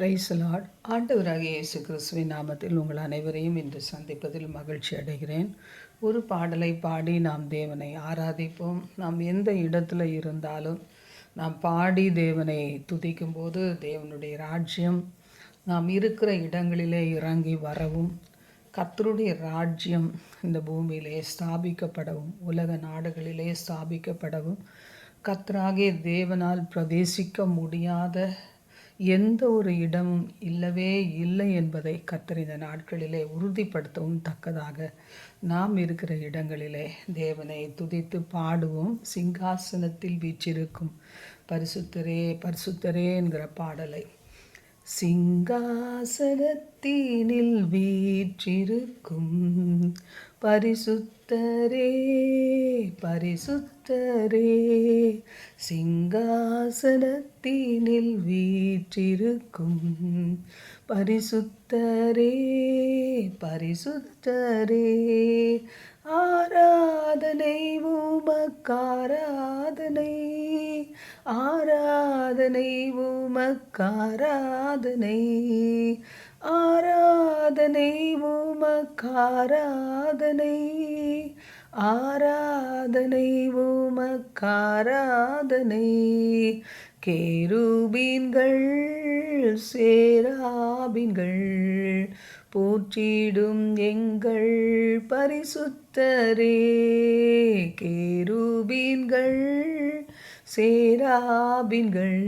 Price Lord ஆண்டவராகிய இயேசு கிறிஸ்துவின் நாமத்தில் உங்கள் அனைவரையும் இன்று சந்திப்பதில் மகிழ்ச்சி அடைகிறேன். ஒரு பாடலை பாடி நாம் தேவனை ஆராதிப்போம். நாம் எந்த இடத்துல இருந்தாலும் நாம் பாடி தேவனை துதிக்கும்போது தேவனுடைய ராஜ்யம் நாம் இருக்கிற இடங்களிலே இறங்கி வரவும் கத்தருடைய ராஜ்யம் இந்த பூமியிலே ஸ்தாபிக்கப்படவும் உலக நாடுகளிலே ஸ்தாபிக்கப்படவும் கத்தராகிய தேவனால் பிரவேசிக்க முடியாத எந்த ஒரு இடமும் இல்லவே இல்லை என்பதை கத்தறிந்த இந்த நாட்களிலே உறுதிப்படுத்தவும் தக்கதாக நாம் இருக்கிற இடங்களிலே தேவனை துதித்து பாடுவோம். சிங்காசனத்தில் வீச்சிருக்கும் பரிசுத்தரே பரிசுத்தரே என்கிற பாடலை சிங்காசனத்தினில் வீற்றிருக்கும் பரிசுத்தரே பரிசுத்தரே. சிங்காசனத்தினில் வீற்றிருக்கும் பரிசுத்தரே பரிசுத்தரே. ஆராதனை உமக்காராதனை. ஆராதனை உமக்காராதனை. ஆராதனை உமக்காராதனை. ஆராதனை உமக்காராதனை. கேருபீன்கள் சேராபின்கள் போற்றிடும் எங்கள் பரிசுத்தரே. கேருபீன்கள் சேராபின்கள்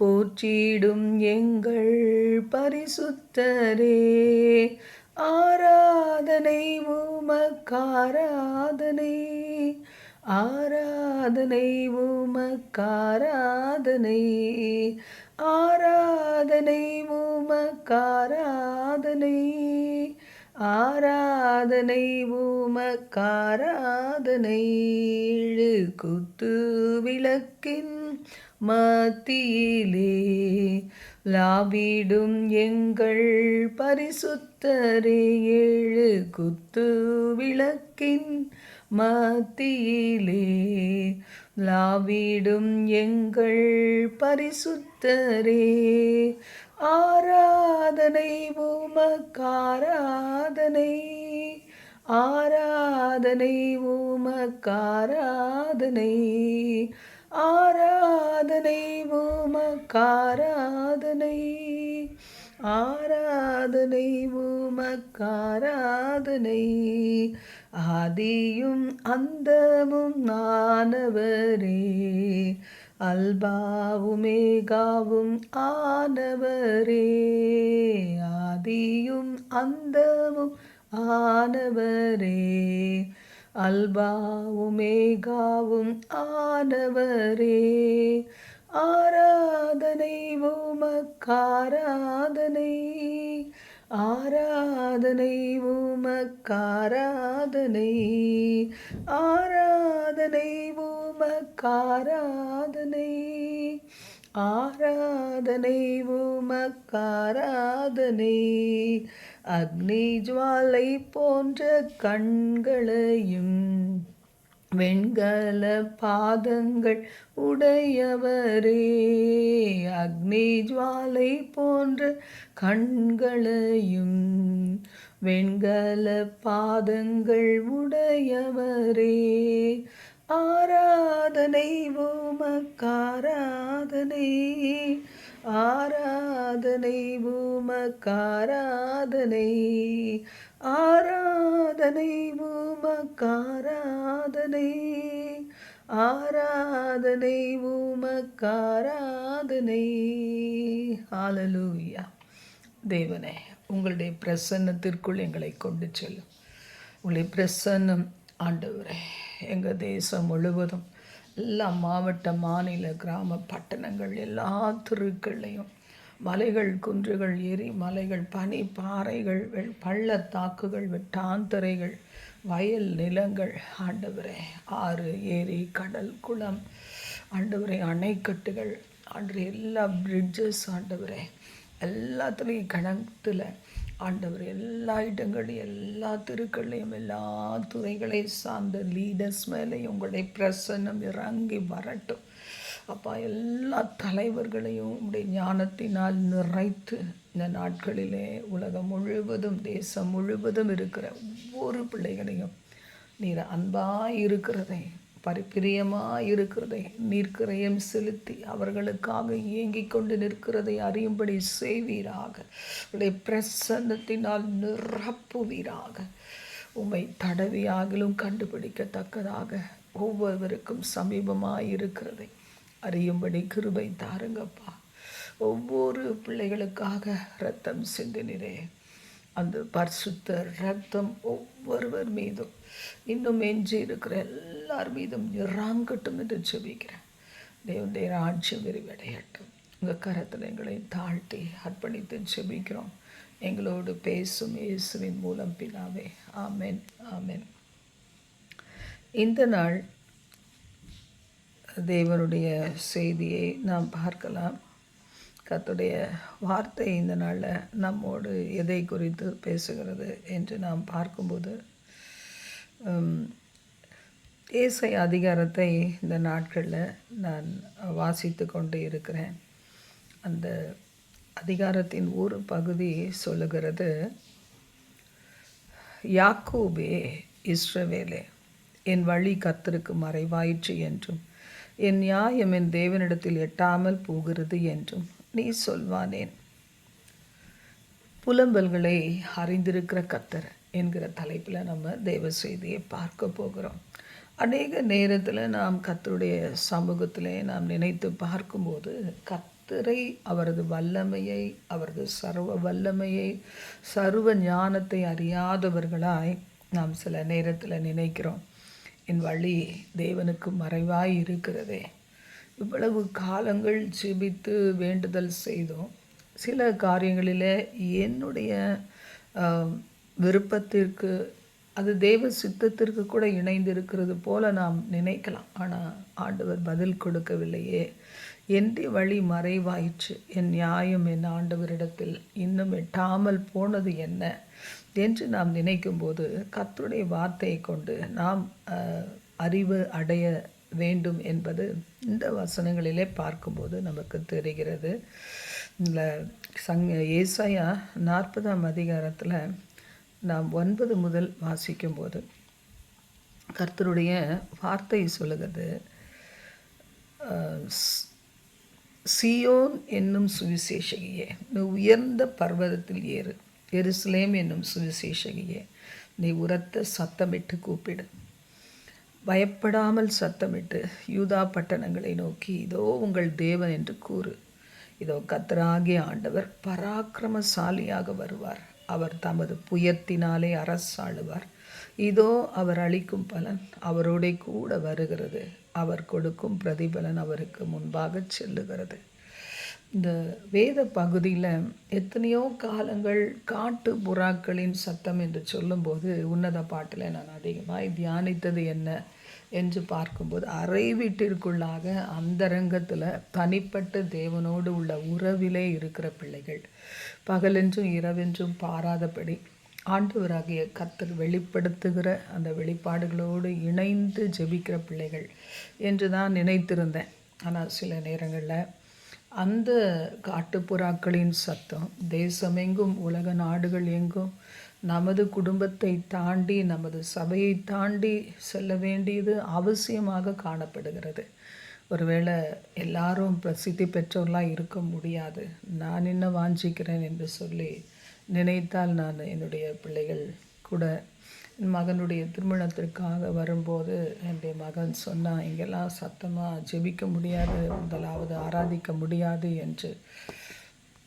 போற்றிடும் எங்கள் பரிசுத்தரே. ஆராதனை உமக்காராதனை ஆராதனை உமக்காராதனை ஆராதனை உமக்காராதனை. ஆராதனை உமக்காராதனை குத்து விளக்கின் மத்தியிலே. லாவிடும் எங்கள் பரிசுத்தரே ஏழு குத்து விளக்கின் மத்தியிலே. லாவிடும் எங்கள் பரிசுத்தரே ஆராதனை உமக்காராதனை. ஆராதனை உமக்காராதனை. ஆராதனை உமக்காராதனை. ஆராதனை உமக்காராதனை. ஆதியும் அந்தமும் நானவரே அல்பாவுமேகாவும் ஆனவரே ஆதியும் அந்தமும் ஆனவரே. அல்பாவுமேகாவும் ஆனவரே ஆராதனை உமக்காராதனை ஆராதனை உமக்காராதனை ஆராதனை உ உமக்காராதனை ஆராதனை உமக்காராதனை. அக்னி ஜுவாலை போன்ற கண்களையும் வெண்கல பாதங்கள் உடையவரே. அக்னி ஜுவாலை போன்ற கண்களையும் வெண்கல பாதங்கள் உடையவரே. ஆராதனை உமக்காராதனை. ஆராதனை உமக்காராதனை. ஆராதனை உமக்காராதனை. ஆராதனை உமக்காராதனை. ஆலலூயா தேவனே உங்களுடைய பிரசன்னத்திற்குள் எங்களை கொண்டு செல்லும் உங்களுடைய பிரசன்னம் ஆண்டவரே எங்கள் தேசம் முழுவதும் எல்லா மாவட்ட மாநில கிராம பட்டணங்கள் எல்லா தெருக்கள்லையும் மலைகள் குன்றுகள் எரி மலைகள் பனி பாறைகள் வெள் பள்ளத்தாக்குகள் வெட்டாந்தரைகள் வயல் நிலங்கள். ஆண்டவரே ஆறு ஏரி கடல் குளம். ஆண்டவரே அணைக்கட்டுகள். ஆண்டு எல்லா பிரிட்ஜஸ் ஆண்டவரே. எல்லாத்துலேயும் கணத்தில் ஆண்டவர் எல்லா இடங்களையும் எல்லா தெருக்கள்லையும் எல்லா துறைகளை சார்ந்த லீடர்ஸ் மேலேயும் உங்களுடைய பிரசன்னம் இறங்கி வரட்டும். அப்பா எல்லா தலைவர்களையும் உடைய ஞானத்தினால் நிறைத்து இந்த நாட்களிலே உலகம் முழுவதும் தேசம் முழுவதும் இருக்கிற ஒவ்வொரு பிள்ளைகளையும் நீர் அன்பாக இருக்கிறதை பரிப்பிரியமாக இருக்கிறதை நீர்க்கிரயம் செலுத்தி அவர்களுக்காக இயங்கிக் கொண்டு நிற்கிறதை அறியும்படி செய்வீராக. உடைய பிரசன்னத்தினால் நிரப்புவீராக. உம்மை தடவியாகிலும் கண்டுபிடிக்கத்தக்கதாக ஒவ்வொருவருக்கும் சமீபமாக இருக்கிறதை அறியும்படி கிருபை தாருங்கப்பா. ஒவ்வொரு பிள்ளைகளுக்காக ரத்தம் சிந்தினிரே அந்த பரிசுத்த ரத்தம் ஒவ்வொருவர் மீதும் இன்னும் எஞ்சி இருக்கிற எல்லார் மீதும் இறாங்கட்டும் என்று ஜெபிக்கிறேன். தேவனுடைய ராஜ்யம் விரிவடையட்டும். உங்கள் கரத்தில் எங்களை தாழ்த்தி அர்ப்பணித்து ஜெபிக்கிறோம். எங்களோடு பேசும் இயேசுவின் மூலம் பினாவே ஆமென் ஆமென். இந்த நாள் தேவனுடைய செய்தியை நாம் பார்க்கலாம். கத்துடைய வார்த்தை இந்த நாளில் நம்மோடு எதை குறித்து பேசுகிறது என்று நாம் பார்க்கும்போது இயேசை அதிகாரத்தை இந்த நாட்களில் நான் வாசித்து கொண்டு இருக்கிறேன். அந்த அதிகாரத்தின் ஒரு பகுதி சொல்லுகிறது யாக்கூபே இஸ்ரவேலே என் வழி கத்திற்கு மறைவாயிற்று என்றும் என் நியாயம் என் தேவனிடத்தில் எட்டாமல் போகிறது என்றும் நீ சொல்வானேன் புலம்பல்களை அறிந்திருக்கிற கத்தர் என்கிற தலைப்பில் நம்ம தேவ செய்தியை பார்க்க போகிறோம். அநேக நேரத்தில் நாம் கத்தருடைய சமூகத்திலே நாம் நினைத்து பார்க்கும்போது கத்தரை அவரது வல்லமையை அவரது சர்வ வல்லமையை சர்வ ஞானத்தை அறியாதவர்களாய் நாம் சில நேரத்தில் நினைக்கிறோம். என் வழி தேவனுக்கு மறைவாய் இருக்கிறதே. இவ்வளவு காலங்கள் ஜெபித்து வேண்டுதல் செய்தோம். சில காரியங்களில் என்னுடைய விருப்பத்திற்கு அது தேவ சித்தத்திற்கு கூட இணைந்து இருக்கிறது போல நாம் நினைக்கலாம். ஆனால் ஆண்டவர் பதில் கொடுக்கவில்லையே. எந்த வழி மறைவாயிற்று. என் நியாயம் என் ஆண்டவரிடத்தில் இன்னும் எட்டாமல் போனது என்ன? என்று நாம் நினைக்கும்போது கத்துடைய வார்த்தையை கொண்டு நாம் அறிவு அடைய வேண்டும் என்பது இந்த வசனங்களிலே பார்க்கும்போது நமக்கு தெரிகிறது. இந்த சங் ஏசாயா நாற்பதாம் அதிகாரத்தில் நாம் ஒன்பது முதல் வாசிக்கும்போது கர்த்தருடைய வார்த்தை சொல்லுகிறது சியோன் என்னும் சுவிசேஷகியே நீ உயர்ந்த பர்வதத்தில் ஏறு எருசலேம் என்னும் சுவிசேஷகியே நீ உரத்த சத்தமிட்டு கூப்பிடு. பயப்படாமல் சத்தமிட்டு யூதா பட்டணங்களை நோக்கி இதோ உங்கள் தேவன் என்று கூறு. இதோ கத்தராகிய ஆண்டவர் பராக்கிரமசாலியாக வருவார். அவர் தமது புயத்தினாலே அரசாளுவார். இதோ அவர் அளிக்கும் பலன் அவரோட கூட வருகிறது. அவர் கொடுக்கும் பிரதிபலன் அவருக்கு முன்பாக செல்லுகிறது. இந்த வேத பகுதியில் எத்தனையோ காலங்கள் காட்டு புறாக்களின் சத்தம் என்று சொல்லும்போது உன்னத பாட்டில் நான் அதிகமாக தியானித்தது என்ன என்று பார்க்கும்போது அறை வீட்டிற்குள்ளாக அந்தரங்கத்தில் தனிப்பட்ட தேவனோடு உள்ள உறவிலே இருக்கிற பிள்ளைகள். பகலென்றும் இரவென்றும் பாராதபடி ஆண்டவராகிய கத்தர் வெளிப்படுத்துகிற அந்த வெளிப்பாடுகளோடு இணைந்து ஜெபிக்கிற பிள்ளைகள் என்று தான் நினைத்திருந்தேன். ஆனால் சில நேரங்களில் அந்த காட்டுப்புறாக்களின் சத்தம் தேசமெங்கும் உலக நாடுகள் எங்கும் நமது குடும்பத்தை தாண்டி நமது சபையை தாண்டி செல்ல வேண்டியது அவசியமாக காணப்படுகிறது. ஒருவேளை எல்லாரும் பிரசித்தி பெற்றவர்களாக இருக்க முடியாது. நான் என்ன வாஞ்சிக்கிறேன் என்று சொல்லி நினைத்தால் நான் என்னுடைய பிள்ளைகள் கூட என் மகனுடைய திருமணத்திற்காக வரும்போது என்னுடைய மகன் சொன்னான் இங்கெல்லாம் சத்தமாக ஜெபிக்க முடியாது முதலாவது ஆராதிக்க முடியாது என்று.